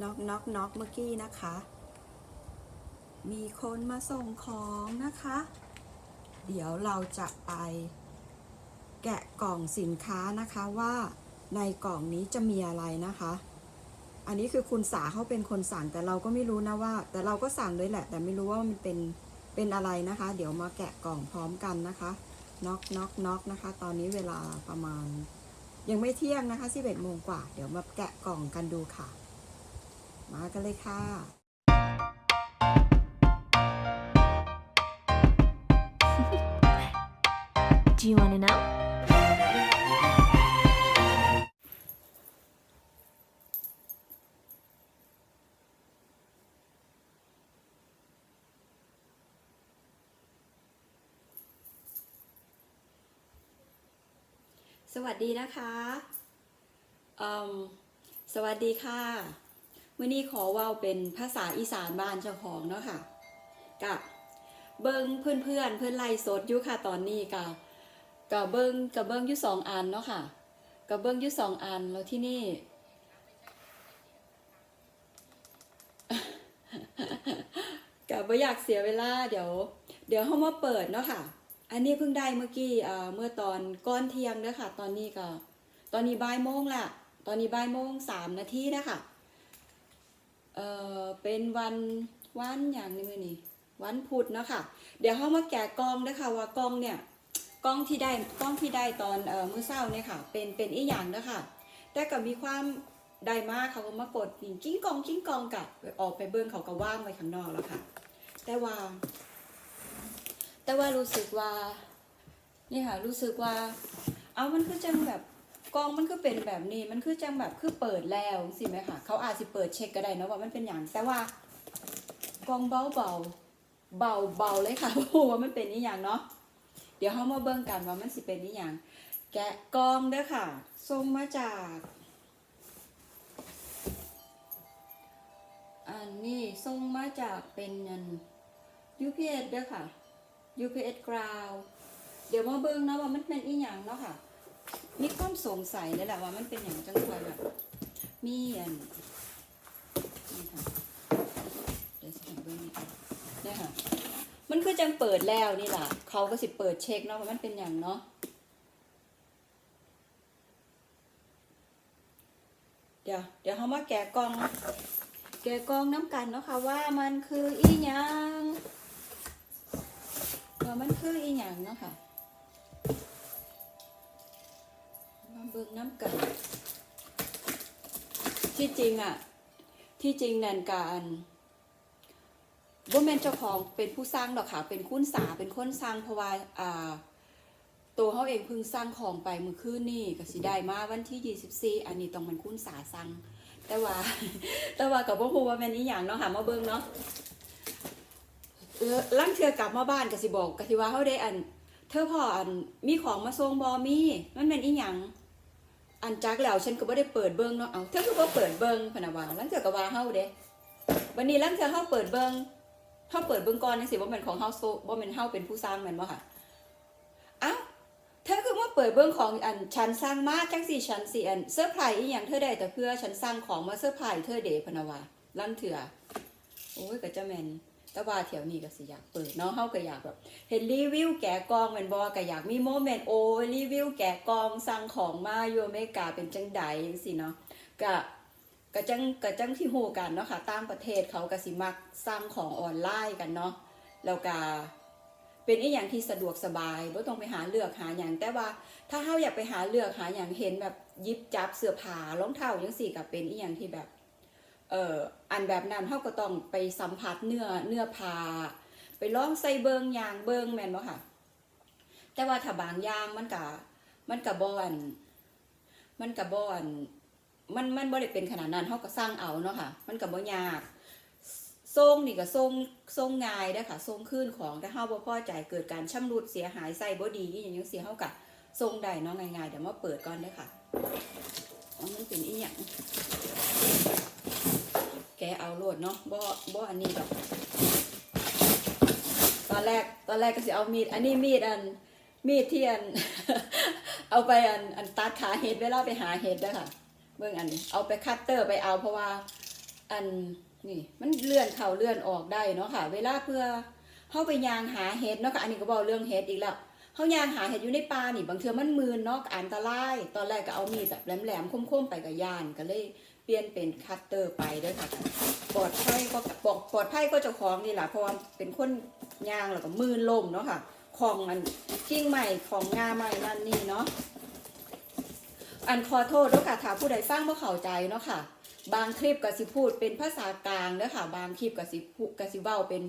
น็อกน็อกน็อกเมื่อกี้นะคะ มีคนมาส่งของนะคะ เดี๋ยวเราจะไปแกะกล่องสินค้านะคะว่าในกล่องนี้จะมีอะไรนะคะ อันนี้คือคุณสาเขาเป็นคนสั่งแต่เราก็ไม่รู้นะว่า แต่เราก็สั่งด้วยแหละ แต่ไม่รู้ว่ามันเป็นเป็นอะไรนะคะ เดี๋ยวมาแกะกล่องพร้อมกันนะคะน็อกน็อกน็อกนะคะ ตอนนี้เวลาประมาณ ยังไม่เที่ยงนะคะ11โมงกว่า เดี๋ยวมาแกะกล่องกันดูค่ะ มากันเลยค่ะ Do you want to know? สวัสดีนะคะอืมสวัสดีค่ะ วันนี้ขอว่าเป็นภาษาอีสานบ้านเจ้าของเนาะค่ะกับเบิ้งเพื่อนเพื่อนเพื่อนไล่สดอยู่ค่ะตอนนี้กับกับเบิ้งกับเบิ้งอยู่สองอันเนาะค่ะกับเบิ้งอยู่สองอันแล้วที่นี่กับไม่อยากเสียเวลาเดี๋ยว เดี๋ยวเขามาเปิดเนาะค่ะ อันนี้เพิ่งได้เมื่อกี้เมื่อตอนก้อนเทียงเด้อค่ะ ตอนนี้ก็ตอนนี้บ่ายโมงละตอนนี้บ่ายโมงสามนาทีนะคะ เอ่อเป็นวันวันอย่างนึงเลยนี่วันพุธเนาะค่ะ เดี๋ยวเขามาแกะกองเด้ค่ะว่ากองเนี่ยกองที่ได้กองที่ได้ตอนเอ่อมื้อเช้าเนี่ยค่ะ เป็นเป็นอีหยังเด้อค่ะ แต่ก็มีความได้มากเขาก็มากดกิ่งกิ้งกองกิ้งกองกะออกไปเบิ้งเขาก็ว่างไว้ข้างนอกแล้วค่ะ แต่ว่า แต่ว่ารู้สึกว่านี่ค่ะรู้สึกว่า เอามันคือจังแบบ กองมันคือเป็นแบบนี้มันคือจังแบบคือเปิดแล้วสิไหมค่ะเขาอาจสิเปิดเช็คก็ได้นะว่ามันเป็นอย่างแต่ว่ากองเบาเบาเบาเบาเลยค่ะเพราะว่ามันเป็นนี่อย่างเนาะเดี๋ยวเขามาเบิ่งกันว่ามันสิเป็นนี่อย่าง แกะกองเด้อค่ะส่งมาจากอันนี้ส่งมาจากเป็นยัน UPS เด้อค่ะ UPS Ground เดี๋ยวมาเบิ่งเนาะว่ามันเป็นอีหยังเนาะค่ะ มีความสงสัยเลยแหละว่ามันเป็นอย่างจังเลยแบบมีอันนี่ค่ะเดี๋ยวสิให้เบิ่งนี่ค่ะเนี่ยค่ะ มันคือจังเปิดแล้วนี่แหละเขาก็สิเปิดเช็คเนาะว่ามันเป็นอย่างเนาะเดี๋ยวเดี๋ยวเขามาแกะกล่อง แกะกล่องน้ำกันเนาะค่ะว่ามันคืออีหยังว่ามันคืออีหยังเนาะค่ะ มาเบิ่งน้ำกันที่จริงอะที่จริงแนนการว่าแมนเจ้าของเป็นผู้สร้างดอกค่ะ เป็นคุณสาเป็นคนสร้างเพราะว่าอ่าตัวเขาเองเพิ่งสร้างของไปเมื่อคืนนี่ก็สิได้มาวันที่ 24 อันนี้ต้องเป็นคุณสาสร้างแต่ว่า แต่ว่ากับพ่อครูว่าแม่นอีหยังเนาะค่ะมาเบิ่งเนาะเออลังเทือกลับมาบ้านก็สิบอกก็สิว่าเขาได้อัน เธอพ่ออันมีของมาส่งบอมีมันเป็นอีหยัง อันจักแล้วฉันก็บ่ได้เปิดเบิ่งเนาะเอาเธอคือบ่เปิดเบิ่งพะนะว่าลังเทือก็ว่าเฮาเด้วันนี้ลังเทือเฮาเปิดเบิ่งเฮาเปิดเบิ่งก่อนจังซี่บ่แม่นของเฮาโซบ่แม่นเฮาเป็นผู้สร้างแม่นบ่ค่ะอ้าวเธอคือมาเปิดเบิ่งของอันฉันสร้างมาจังซี่ฉันสิอันเซอร์ไพรส์อีหยังเธอได้แต่เพื่อฉันสร้างของมาเซอร์ไพรส์เธอเด้พะนะว่าลังเทือโอ้ยก็จะแม่น แต่ว่าแถวนี้ก็สิอยากเปิดเนาะเฮาก็อยากแบบ เห็นรีวิวแกะกองแม่นบ่ก็อยากมีโมเมนต์โอ้รีวิวแกะกองสั่งของมาอยู่อเมริกาเป็นจังใดจังซี่เนาะก็ก็จังก็จังที่ฮู้กันเนาะค่ะต่างประเทศเขาก็สิมักสั่งของออนไลน์กันเนาะแล้วก็เป็นอีหยังที่สะดวกสบายบ่ต้องไปหาเลือกหาหยังแต่ว่า ถ้าเฮาอยากไปหาเลือกหาหยังเห็นแบบยิบจับเสื้อผ้ารองเท้าจังซี่ก็เป็นอีหยังที่แบบ เอ่ออันแบบนั้นเขาก็ต้องไปสัมผัสเนื้อเนื้อผ้าไปลองใส่เบิงยางเบิงแม่นบ่ค่ะ แต่ว่าถ้าบางอย่างมันกะมันกะบ่อนมันกะบ่อนมันมันบ่ได้เป็นขนาดนั้นเขาก็สร้างเอาเนาะค่ะ มันก็บ่ยากทรงนี่ก็ทรงทรงง่ายเด้ค่ะทรงขึ้นของถ้าเฮาบ่พอใจเกิดการชำรุดเสียหายใส่บ่ดีอหยังจังซี่เฮาก็ทรงได้เนาะง่ายๆเดี๋ยวมาเปิดก่อนเด้อค่ะมันเป็นอีหยัง ดเนาะบ่บ่อันนี้ดอกตอนแรกตอนแรกก็สิเอามีด อันนี้มีดอันมีดที่อัน เอาไปอันอันตัดขาเห็ดเวลาไปหาเห็ดเด้อค่ะเบิ่งอันนี้เอาไปคัตเตอร์ไปเอาเพราะว่าอันนี่มันเลื่อนเข่าเลื่อนออกได้เนาะค่ะ เวลาเพื่อเข้าไปยางหาเห็ดเนาะค่ะ อันนี้ก็บอกเรื่องเห็ดอีกแล้วเขายางหาเห็ดอยู่ในป่านี่ บางเทือมันมืนเนาะอันตราย ตอนแรกก็เอามีดแบบแหลมๆคมๆไปกับยานก็เลย เปลี่ยนเป็นคัตเตอร์ไปด้อค่ะปลอดภัยก็ปลอดปลอดภัยก็เจ้าของนี่แหละเพราะว่าเป็นคนยางแล้วก็มืนล่มเนาะค่ะของอันกิ่งใหม่ของงาใหม่นั่นนี่เนาะอันขอโทษด้วยค่ะถ้าผู้ใดฟังบ่เข้าใจเนาะค่ะ บางคลิปก็สิพูดเป็นภาษากลางเด้อค่ะ บางคลิปก็สิพูก็สิเว้าเป็น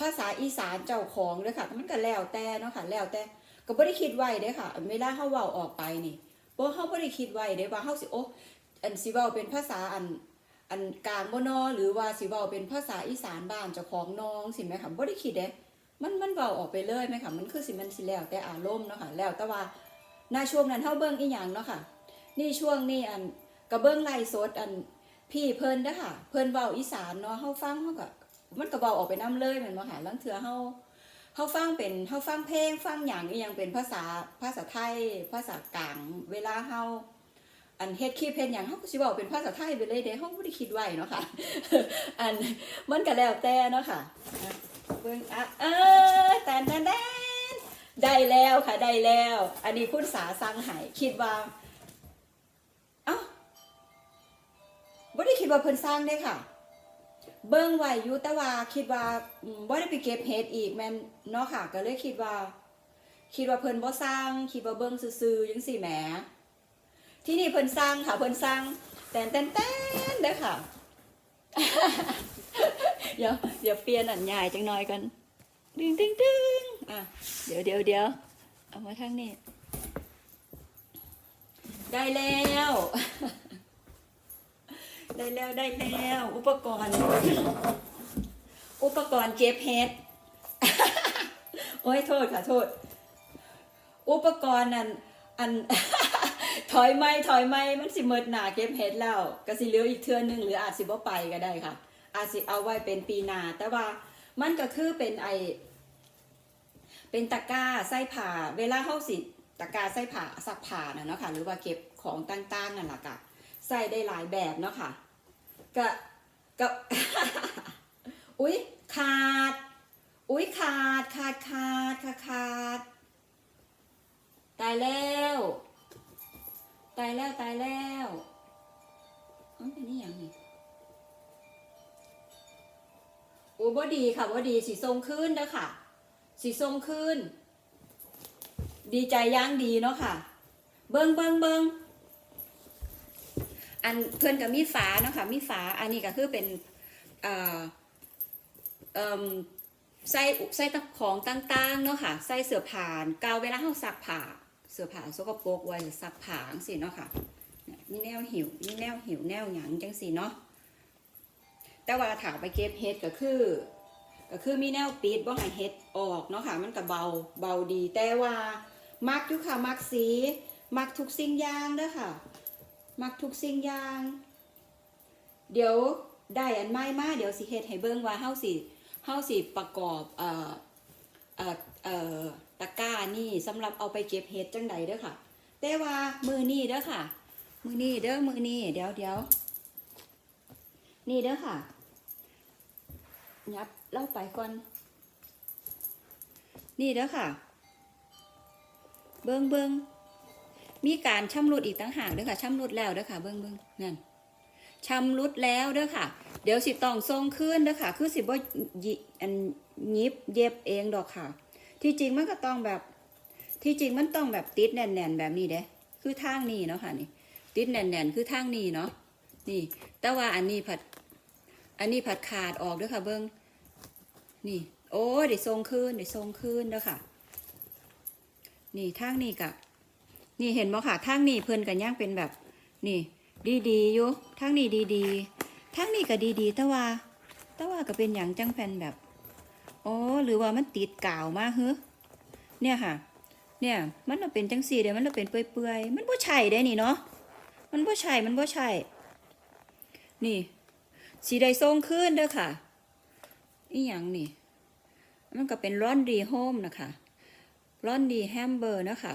ภาษาอีสานเจ้าของเด้อค่ะมันก็แล้วแต่เนาะค่ะแล้วแต่ก็บ่ได้คิดไว้เด้อค่ะเวลาเฮาเว้าออกไปนี่บ่เฮาบ่ได้คิดไว้เด้ว่าเฮาสิโอ้ อันสิเว้าเป็นภาษาอันอันกลางบ่นอหรือว่าสิเว้าเป็นภาษาอีสานบ้านเจ้าของน้องสิแม่ค่ะบ่ได้คิดเด้มันมันเบาออกไปเลยไหมคะมันคือสิมันสิแล้วแต่อารมณ์เนาะค่ะแล้วแต่ว่าในช่วงนั้นเฮาเบิ่งอีหยังเนาะค่ะ นี่ช่วงนี้อันก็เบิ่งไล่สดอันพี่เพิ่นเด้อค่ะ เพิ่นเว้าอีสานเนาะเฮาฟังเฮาก็มันก็เว้าออกไปนํเลยแม่นบ่ค่ะลางเทื่อเฮาเฮาฟังเป็นเฮาฟังเพลงฟังหยังอีหยังเป็นภาษาภาษาไทย ภาษากลางเวลาเฮา อันเฮ็ดคลิปเฮ็ดหยังเฮาก็สิเว้าเป็นภาษาไทยไปเลยเด้เฮาบ่ได้คิดไว้เนาะค่ะ อันมันก็แล้วแต่เนาะค่ะเบิ่งอะเออแตนแตนแตนได้แล้วค่ะได้แล้ว อันนี้คุณสาสังใหายคิดว่าเอ้าบ่ได้คิดว่าเพิ่นสร้างได้ค่ะ เบิ่งไว้อยู่แต่ว่าคิดว่าบ่ได้ไปเก็บเห็ดอีกแม่นเนาะค่ะ ก็เลยคิดว่า คิดว่าเพิ่นบ่สร้าง คิดว่าเบิ่งซื่อๆจังซี่แหม ที่นี่เพิ่นสร้างค่ะเพิ่นสร้างแตนแตนแตนเด้อค่ะ เดี๋ยวเดี๋ยวเปลี่ยนอันใหญ่จังหน่อยกันดึงดึงดึงอะเดี๋ยวเดี๋ยวเดี๋ยวเอามาทางนี้ ได้แล้ว ได้แล้วได้แล้ว อุปกรณ์ อุปกรณ์เก็บเห็ดโอ้ยโทษค่ะโทษ อุปกรณ์นั่นอัน ถอยไม่ถอยไม่มันสิเมิดหนาเก็บเห็ดแล้วก็สิเหลืออีกเทื่อหนึงหรืออาจสิบ่ไปก็ได้ค่ะ อาจสิเอาไว้เป็นปีหนาแต่ว่ามันก็คือเป็นไอเป็นตะกร้าไส้ผ่าเวลาเข้าสิตะกร้าไส้ผ่าซักผ่านะเนาะค่ะ หรือว่าเก็บของต่างๆนั่นแหละค่ะใส่ได้หลายแบบเนาะค่ะก็ก็อุ๊ยขาด อุ๊ยขาดขาดขาดขาดขาดตายแล้ว ตายแล้วตายแล้วอ้าเป็นนี่ยังนี่โอ้บ่ดีค่ะบ่ดีสีทรงขึ้นเด้อค่ะ สีทรงขึ้น ดีใจย่างดีเนาะค่ะ เบิ้งเบิงเบิงอันเพื่อนกับมีฝาเนาะค่ะมีฝาอันนี้ก็คือเป็นเอ่อเอ่มใส่ใส่ตะของต่างๆเนาะค่ะใส่เสื้อผ้ากาวเวลาเฮาซักผ้า เสื้อผ้าสกปรกไว้ซักผางซี่เนาะค่ะนี่แนวหิวมีแนวหิวแนวหยังจังซี่เนาะแต่ว่าถามไปเก็บเห็ดก็คือก็คือมีแนวปิดว่ให้เห็ดออกเนาะค่ะมันก็เบาเบาดี แต่ว่ามักอยู่ค่ะมักสีมักทุกสิ่งอย่างเด้อค่ะ มักทุกสิ่งอย่าง เดี๋ยวได้อันใหม่มาเดี๋ยวสิเฮ็ดให้เบิ่งว่าเฮาสิเฮาสิประกอบเอ่อเอ่อเอ่อตะกร้า นี่สำหรับเอาไปเก็บเห็ดจังใดเด้อค่ะ แต่ว่ามือนี้เด้อค่ะ มือนี้เด้อมือนี้เดี๋ยวเดี๋ยวนี่เด้อค่ะ ยับเล่าไปก่อน นี่เด้อค่ะ เบิงเบิงมีการชำรุดอีกตั้งหากเด้อค่ะชำรุดแล้วเด้อค่ะ เบิงเบิงนั่นชำรุดแล้วเด้อค่ะ เดี๋ยวสิต้องทรงขึ้นเด้อค่ะ คือสิบ่ยิอันยิบเย็บเองดอกค่ะ ที่จริงมันก็ต้องแบบ ที่จริงมันต้องแบบติดแน่นๆแบบนี้เด้คือทางนี้เนาะค่ะนี่ ติดแน่นๆคือทางนี้เนาะนี่ แต่ว่าอันนี้ผัด อันนี้ผัดขาดออกด้วยค่ะเบิ้งนี่ โอ้ยได้ทรงขึ้นได้ทรงขึ้นเด้อค่ะ นี่ทางนี้กะนี่เห็นบ่ค่ะทางนี้เพิ่นกันย่างเป็นแบบ นี่ ดีๆอยู่ทางนี้ดีๆทางนี้ก็ดีๆแต่ว่าแต่ว่าก็เป็นอย่างจังแผ่นแบบ โอ้หรือว่ามันติดกาวมาเฮ้เนี่ยค่ะ เนี่ยมันเราเป็นจังสีเดี๋ยวมันเราเป็นเปื่อยๆมันบ่ใช่ได้นี่เนาะมันบ่ใช่มันบ่ใช่นี่สีได้ทรงขึ้นเด้อค่ะอีหยังนี่ มันก็เป็นร้อนดีโฮมนะคะร้อนดีแฮมเบอร์นะคะ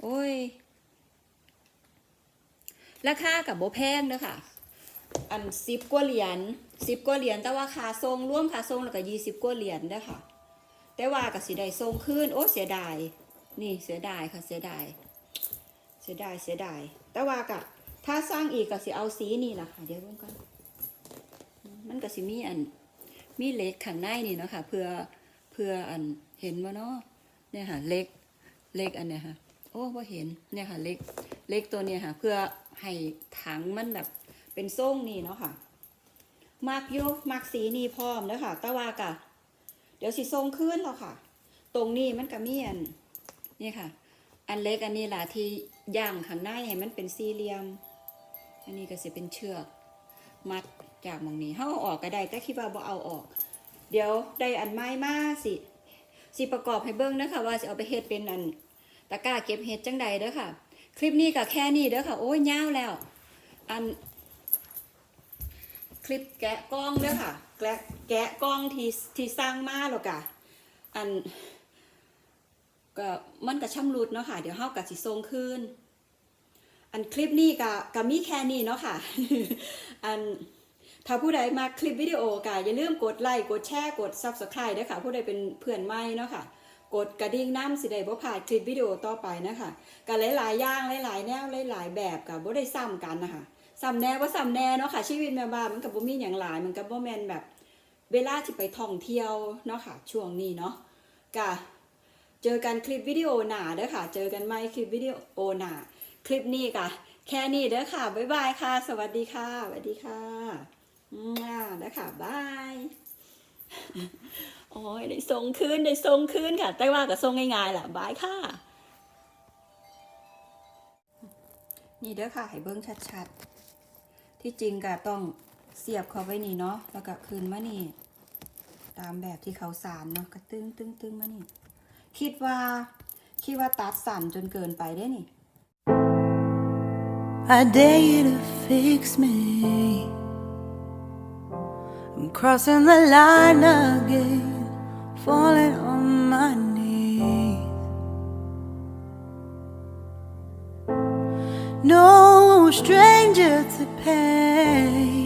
โอ้ย ราคากับโบแพงเด้อค่ะ อันสิบกว่าเหรียญสิบกว่าเหรียญแต่ว่าค่าทรงร่วมค่าทรงแล้วก็ยี่สิบกว่าเหรียญเด้อค่ะ แต่ว่าก็สิได้ทรงขึ้นโอ้เสียดาย นี่เสียดายค่ะเสียดาย เสียดายเสียดาย แต่ว่าก็ถ้าสร้างอีกก็สิเอาสีนี่ล่ะค่ะเดี๋ยวเบิ่งก่อนมันก็สิมีอันมีเล็กข้างในนี่เนาะค่ะเพื่อเพื่ออันเห็นบ่เนาะเนี่ยค่ะเล็กเล็กอันเนี้ยค่ะ โอ้บ่เห็นเนี่ยค่ะเล็กเล็กตัวเนี้ยค่ะ เพื่อให้ถังมันแบบเป็นทรงนี่เนาะค่ะมักโยมักสีนี่พร้อมเด้อค่ะแต่ว่ากะเดี๋ยวสิทรงขึ้นแล้วค่ะ ตรงนี้มันก็มีอัน นี่ค่ะ อันเล็กอันนี้ล่ะที่ย่างข้างในให้มันเป็นสี่เหลี่ยม อันนี้ก็สิเป็นเชือก มัดจากมองนี้เฮาเอาออกก็ได้ แต่คิดว่าบ่เอาออก เดี๋ยวได้อันไม้มาสิสิประกอบให้เบิ่งนะคะว่าสิเอาไปเฮ็ดเป็นอันตะกร้าเก็บเฮ็ดจังใดเด้อค่ะ คลิปนี้ก็แค่นี้เด้อค่ะ โอ้ยยาวแล้ว อัน คลิปแกะกล้องเด้อค่ะ แกะแกะกล้องที่ที่สร้างมาแล้วกะอัน ก็มันก็ช่ำรุดเนาะค่ะ เดี๋ยวเฮาก็สิส่งคืนอันคลิปนี้ก็ก็มีแค่นี้เนาะค่ะ อันถ้าผู้ใดมาคลิปวิดีโอก็อย่าลืมกดไลค์กดแชร์กด Subscribe ด้วยค่ะผู้ใดเป็นเพื่อนใหม่เนาะค่ะ กดกระดิ่งน้ำสิได้บ่พลาดคลิปวิดีโอต่อไปนะคะก็หลายๆอย่างหลายๆแนวหลายๆแบบก็บ่ได้ซ้ำกันนะคะซ้ำแน่ว่าซ้ำแน่เนาะค่ะ ชีวิตแม่บ้านมันก็บ่มีหยังหลายมันก็บ่แมนแบบเวลาที่ไปท่องเที่ยวเนาะค่ะ ช่วงนี้เนาะก็ เจอกันคลิปวิดีโอหนาเด้อค่ะ เจอกันใหมคลิปวิดีโอหนาคลิปนี้ก็แค่นี้เด้อค่ะ บ๊ายบายค่ะ สวัสดีค่ะ สวัสดีค่ะมาเด้อค่ะบายโอ้ยได้ทรงคืนได้ทรงคืนค่ะ แต่ว่าก็ทรงง่ายๆล่ะบายค่ะ นี่เด้อค่ะ ให้เบิ้งชัดๆ ที่จริงก็ต้องเสียบเขาไว้นี่เนาะ แล้วก็คืนมานี่ ตามแบบที่เขาสารเนาะก็ตึงตึงตึงมานี่ คิดว่า คิดว่าตัดสั่นจนเกินไปได้นี่ I dare you to fix me. I'm crossing the line again, falling on my knees. No stranger to pain.